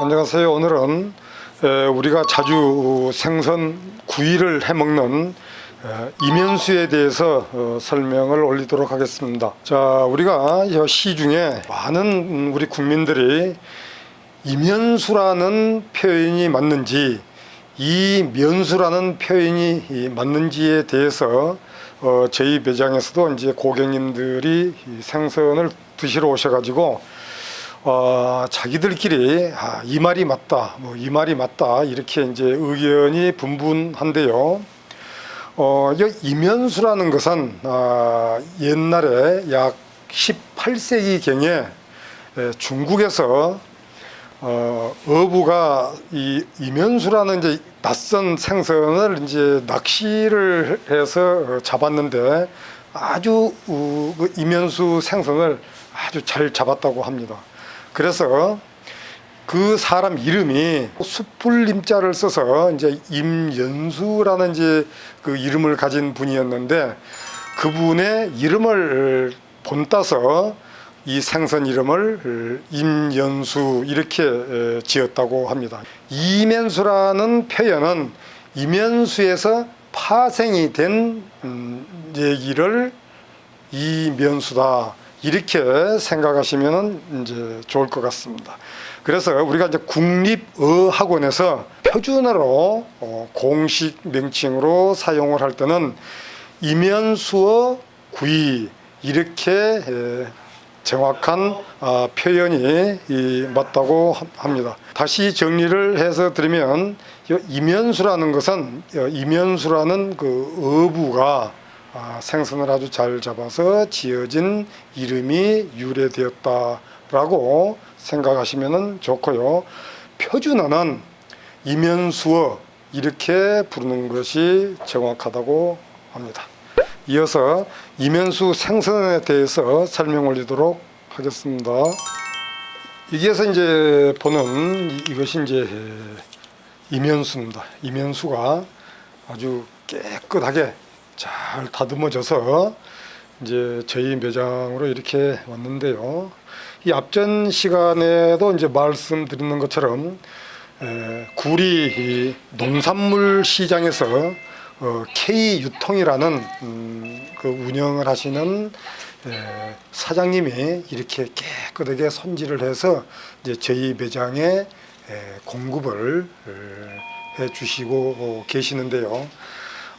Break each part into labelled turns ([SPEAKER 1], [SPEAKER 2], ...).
[SPEAKER 1] 안녕하세요. 오늘은 에, 우리가 자주 생선 구이를 해 먹는 에, 이면수에 대해서 어, 설명을 올리도록 하겠습니다. 자, 우리가 이 시중에 많은 우리 국민들이 이면수라는 표현이 맞는지 이 면수라는 표현이 이 맞는지에 대해서 어, 저희 매장에서도 이제 고객님들이 이 생선을 드시러 오셔가지고 어, 자기들끼리 아, 이 말이 맞다, 뭐 이 말이 맞다 이렇게 이제 의견이 분분한데요. 어, 이 이면수라는 것은 아, 옛날에 약 18세기 경에 중국에서 어, 어부가 이 이면수라는 이제 낯선 생선을 이제 낚시를 해서 어, 잡았는데 아주 우, 그 이면수 생선을 아주 잘 잡았다고 합니다. 그래서 그 사람 이름이 숯불림자를 써서 이제 임연수라는 이제 그 이름을 가진 분이었는데 그분의 이름을 본따서 이 생선 이름을 임연수 이렇게 에, 지었다고 합니다. 이면수라는 표현은 이면수에서 파생이 된 음, 얘기를 이면수다 이렇게 생각하시면 이제 좋을 것 같습니다. 그래서 우리가 이제 국립어학원에서 표준어로 어, 공식 명칭으로 사용을 할 때는 이면수어 구이 이렇게 에, 정확한 아, 표현이 이, 맞다고 함- 합니다. 다시 정리를 해서 드리면 이 이면수라는 것은 어, 이면수라는 그 어부가 아, 생선을 아주 잘 잡아서 지어진 이름이 유래되었다라고 생각하시면 좋고요. 표준어는 이면수어 이렇게 부르는 것이 정확하다고 합니다. 이어서 이면수 생선에 대해서 설명 올리도록 하겠습니다. 여기에서 이제 보는 이- 이것이 이제 이면수입니다. 이면수가 아주 깨끗하게 잘 다듬어져서 이제 저희 매장으로 이렇게 왔는데요. 이 앞전 시간에도 이제 말씀드리는 것처럼 에, 구리 이 농산물 시장에서 어, K 유통이라는 음, 그 운영을 하시는 에, 사장님이 이렇게 깨끗하게 손질을 해서 이제 저희 매장에 에, 공급을 에, 해 주시고 어, 계시는데요.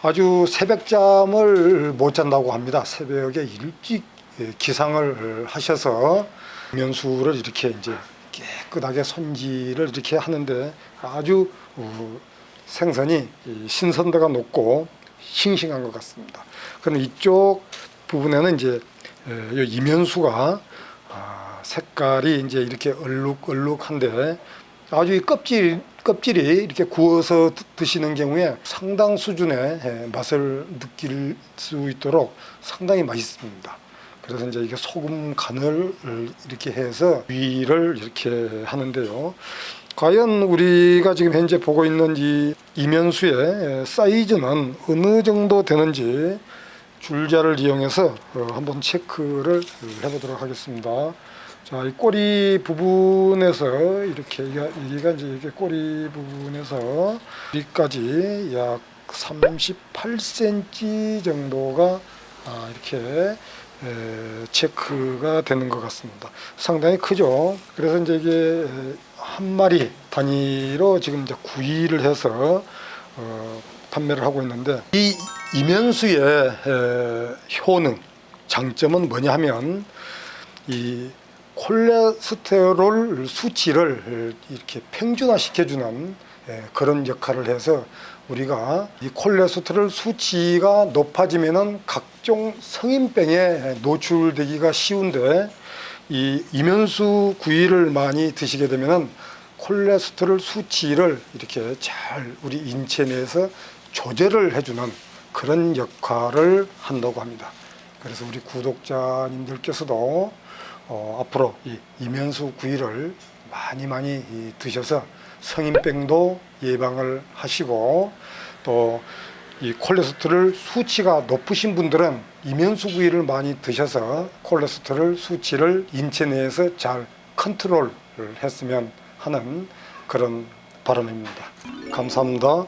[SPEAKER 1] 아주 새벽잠을 못 잔다고 합니다. 새벽에 일찍 예, 기상을 하셔서 면수를 이렇게 이제 깨끗하게 손질을 이렇게 하는데 아주 어, 생선이 이 신선도가 높고 싱싱한 것 같습니다. 그럼 이쪽 부분에는 이제 에, 이 이면수가 아, 색깔이 이제 이렇게 얼룩얼룩한데 아주 이 껍질 껍질이 이렇게 구워서 드- 드시는 경우에 상당 수준의 에, 맛을 느낄 수 있도록 상당히 맛있습니다. 그래서 이제 이게 소금 간을 이렇게 해서 위를 이렇게 하는데요. 과연 우리가 지금 현재 보고 있는 이 이면수의 사이즈는 어느 정도 되는지 줄자를 이용해서 어, 한번 체크를 해보도록 하겠습니다. 자, 이 꼬리 부분에서 이렇게 여기가, 이제 이렇게 꼬리 부분에서 여기까지 약 38cm 정도가 아, 이렇게 에, 체크가 되는 것 같습니다. 상당히 크죠. 그래서 이제 이게 에, 한 마리 단위로 지금 이제 구이를 해서 어, 판매를 하고 있는데 이 이면수의 에, 효능 장점은 뭐냐 하면 이 콜레스테롤 수치를 이렇게 평준화 시켜주는 예, 그런 역할을 해서 우리가 이 콜레스테롤 수치가 높아지면은 각종 성인병에 노출되기가 쉬운데 이 이면수 구이를 많이 드시게 되면은 콜레스테롤 수치를 이렇게 잘 우리 인체 내에서 조절을 해주는 그런 역할을 한다고 합니다. 그래서 우리 구독자님들께서도 어, 앞으로 이 이면수 구이를 많이 많이 이 드셔서 성인병도 예방을 하시고 또 이 콜레스테롤 수치가 높으신 분들은 이면수 구이를 많이 드셔서 콜레스테롤 수치를 인체 내에서 잘 컨트롤을 했으면 하는 그런 바람입니다. 감사합니다.